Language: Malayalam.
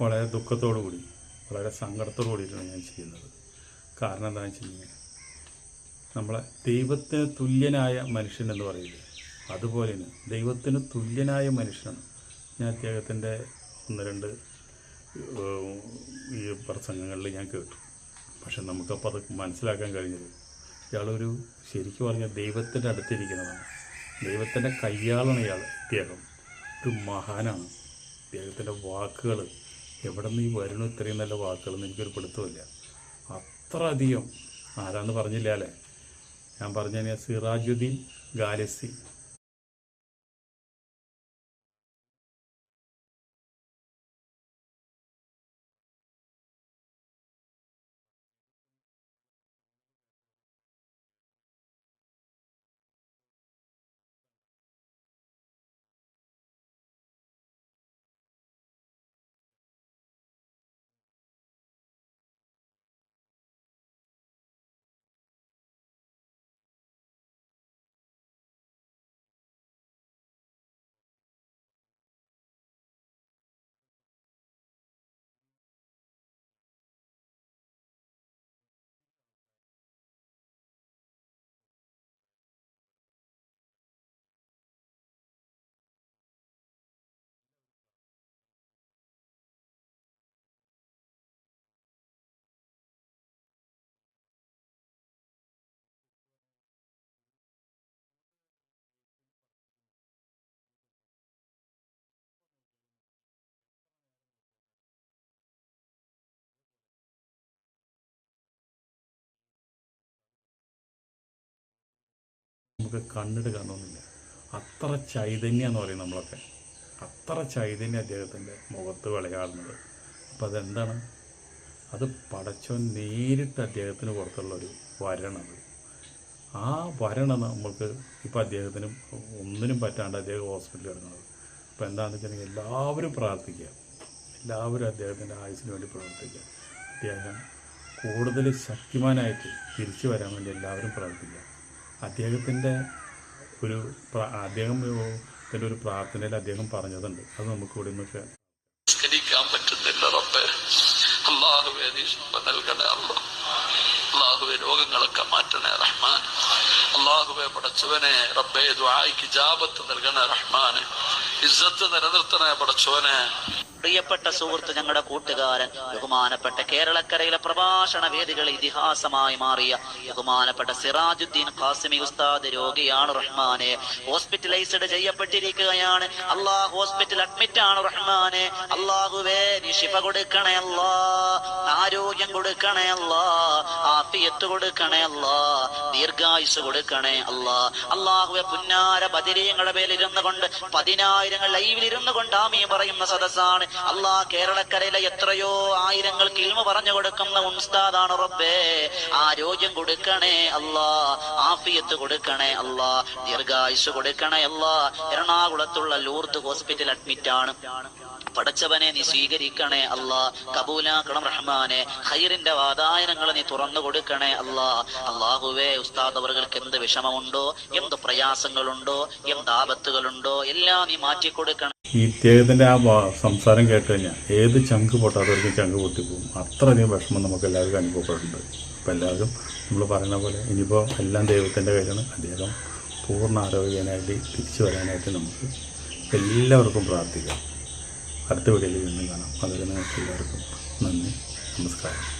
വളരെ ദുഃഖത്തോടു കൂടി വളരെ സങ്കടത്തോടു കൂടിയിട്ടാണ് ഞാൻ ചെയ്യുന്നത്. കാരണം എന്താണെന്ന് വെച്ച് കഴിഞ്ഞാൽ നമ്മളെ ദൈവത്തിന് തുല്യനായ മനുഷ്യൻ എന്ന് പറയില്ലേ? അതുപോലെ തന്നെ ദൈവത്തിന് തുല്യനായ മനുഷ്യനാണ് ഞാൻ അദ്ദേഹത്തിന്റെ ഒന്ന് രണ്ട് ഈ പ്രസംഗങ്ങളിൽ ഞാൻ കേട്ടു. പക്ഷെ നമുക്കപ്പോൾ അത് മനസ്സിലാക്കാൻ കഴിഞ്ഞത് ഇയാളൊരു ശരിക്കും പറഞ്ഞാൽ ദൈവത്തിന്റെ അടുത്തിരിക്കുന്നതാണ്. ദൈവത്തിന്റെ കയ്യാളാണ് ഇയാൾ ഇദ്ദേഹം. ഒരു മഹാനാണ്. ഇദ്ദേഹത്തിന്റെ വാക്കുകൾ എവിടെ നിന്ന് ഈ വരണു ഇത്രയും നല്ല വാക്കുകളെന്ന് എനിക്കൊരു പിടുത്തമില്ല അത്ര അധികം ആരാന്ന് പറഞ്ഞില്ല അല്ലേ? ഞാൻ പറഞ്ഞ സിറാജുദ്ദീൻ ഗാലസി നമുക്ക് കണ്ണെടുക്കാൻ തോന്നില്ല അത്ര ചൈതന്യം എന്ന് പറയും നമ്മളൊക്കെ. അത്ര ചൈതന്യം അദ്ദേഹത്തിന്റെ മുഖത്ത് വിളയാടുന്നത്. അപ്പം അതെന്താണ്? അത് പടച്ചോൻ നേരിട്ട് അദ്ദേഹത്തിന് പുറത്തുള്ളൊരു വരണത്. ആ വരണം നമുക്ക് ഇപ്പം അദ്ദേഹത്തിന് ഒന്നിനും പറ്റാണ്ട് അദ്ദേഹം ഹോസ്പിറ്റലിൽ കിടക്കുന്നത്. അപ്പോൾ എന്താണെന്ന് വെച്ചിട്ടുണ്ടെങ്കിൽ എല്ലാവരും പ്രാർത്ഥിക്കുക. എല്ലാവരും അദ്ദേഹത്തിന്റെ ആയുസിന് വേണ്ടി പ്രവർത്തിക്കുക അദ്ദേഹം കൂടുതൽ ശക്തിമാനായിട്ട് തിരിച്ചു വരാൻ വേണ്ടി എല്ലാവരും പ്രാർത്ഥിക്കുക. അദ്ദേഹത്തിന്റെ ഒരു അദ്ദേഹം ഇതിന്റെ ഒരു പ്രാർത്ഥനയിൽ അദ്ദേഹം പറഞ്ഞതുണ്ട്. അത് നമുക്ക് ഇവിടെ നിന്നൊക്കെ നിസ്കരിക്കാൻ പറ്റുന്നില്ല റബ്ബെ. അള്ളാഹുവെ നീ ശിഫ നൽകണേ അല്ല. അള്ളാഹുവെ രോഗങ്ങളൊക്കെ മാറ്റണേ റഹ്മാൻ. അള്ളാഹുവെ പടച്ചവനെ റബ്ബെ ദ്വായിക്ക് ജാപത്ത് നൽകണേ റഹ്മാൻ. ഇസ്സത്ത് നിലനിർത്തണേ പടച്ചവനെ. പ്രിയപ്പെട്ട സുഹൃത്ത് ഞങ്ങളുടെ കൂട്ടുകാരൻ ബഹുമാനപ്പെട്ട കേരളക്കരയിലെ പ്രഭാഷണ വേദികൾ ഇതിഹാസമായി മാറിയ ബഹുമാനപ്പെട്ട സിറാജുദ്ദീൻ ഖാസിമി ഉസ്താദ് രോഗിയാണ് റഹ്മാനെ. ഹോസ്പിറ്റലൈസ്ഡ് ചെയ്യപ്പെട്ടിരിക്കുകയാണ്. അള്ളാഹ് ഹോസ്പിറ്റൽ അഡ്മിറ്റ് ആണ് റഹ്മാനെ. അള്ളാഹുവേ നീ ശിഫ കൊടുക്കണേ അല്ലാ. ആരോഗ്യം കൊടുക്കണേ അല്ലാ. ആഫിയത്ത് കൊടുക്കണേ അല്ലാ. ദീർഘായുസ് കൊടുക്കണേ അല്ലാ. അള്ളാഹുവെ പുന്നാര പേരിൽ പേരിരുന്നു കൊണ്ട് പതിനായിരങ്ങൾ ലൈവിൽ ഇരുന്നു കൊണ്ട് ആമീ പറയുന്ന സദസ്സാണ്. അള്ളാഹ് കേരളക്കരയിലെ എത്രയോ ആയിരങ്ങൾക്ക് ഇൽമ പറഞ്ഞു കൊടുക്കുന്ന ഉസ്താദാണ് റബ്ബേ. ആരോഗ്യം കൊടുക്കണേ അല്ലാ ആഫിയത്ത് കൊടുക്കണേ അല്ലാ ദീർഘായുസ് കൊടുക്കണേ അല്ലാ എറണാകുളത്തുള്ള ലൂർത്ത് ഹോസ്പിറ്റൽ അഡ്മിറ്റ് ആണ്. പടച്ചവനെ നീ സ്വീകരിക്കണേ അല്ലാ കബൂലാക്കണം റഹ്മാനെ. ഹൈറിന്റെ വാതായനങ്ങൾ നീ തുറന്നു കൊടുക്കണേ അല്ലാ അള്ളാഹുവേ ഉസ്താദ് അവർക്ക് എന്ത് വിഷമമുണ്ടോ? എന്ത് പ്രയാസങ്ങളുണ്ടോ? എന്ത് ആപത്തുകളുണ്ടോ? എല്ലാം നീ മാറ്റി കൊടുക്കണം ഈ ഇദ്ദേഹത്തിന്റെ ആ സംസാരം കേട്ട് കഴിഞ്ഞാൽ ഏത് ചങ്ക് പൊട്ടാത്തവർക്കും ചങ്ക് പൊട്ടിപ്പോവും. അത്രയധികം വിഷമം നമുക്ക് എല്ലാവർക്കും അനുഭവപ്പെടുന്നുണ്ട്. അപ്പോൾ എല്ലാവരും നമ്മൾ പറയുന്ന പോലെ ഇനിയിപ്പോൾ എല്ലാം ദൈവത്തിന്റെ കയ്യിലാണ്. അദ്ദേഹം പൂർണ ആരോഗ്യനായിട്ട് തിരിച്ചു വരാനായിട്ട് നമുക്ക് എല്ലാവർക്കും പ്രാർത്ഥിക്കാം. അടുത്ത വീഡിയോയിൽ വീണ്ടും കാണാം. അതുപോലെ നിങ്ങൾക്ക് എല്ലാവർക്കും നന്ദി. നമസ്കാരം.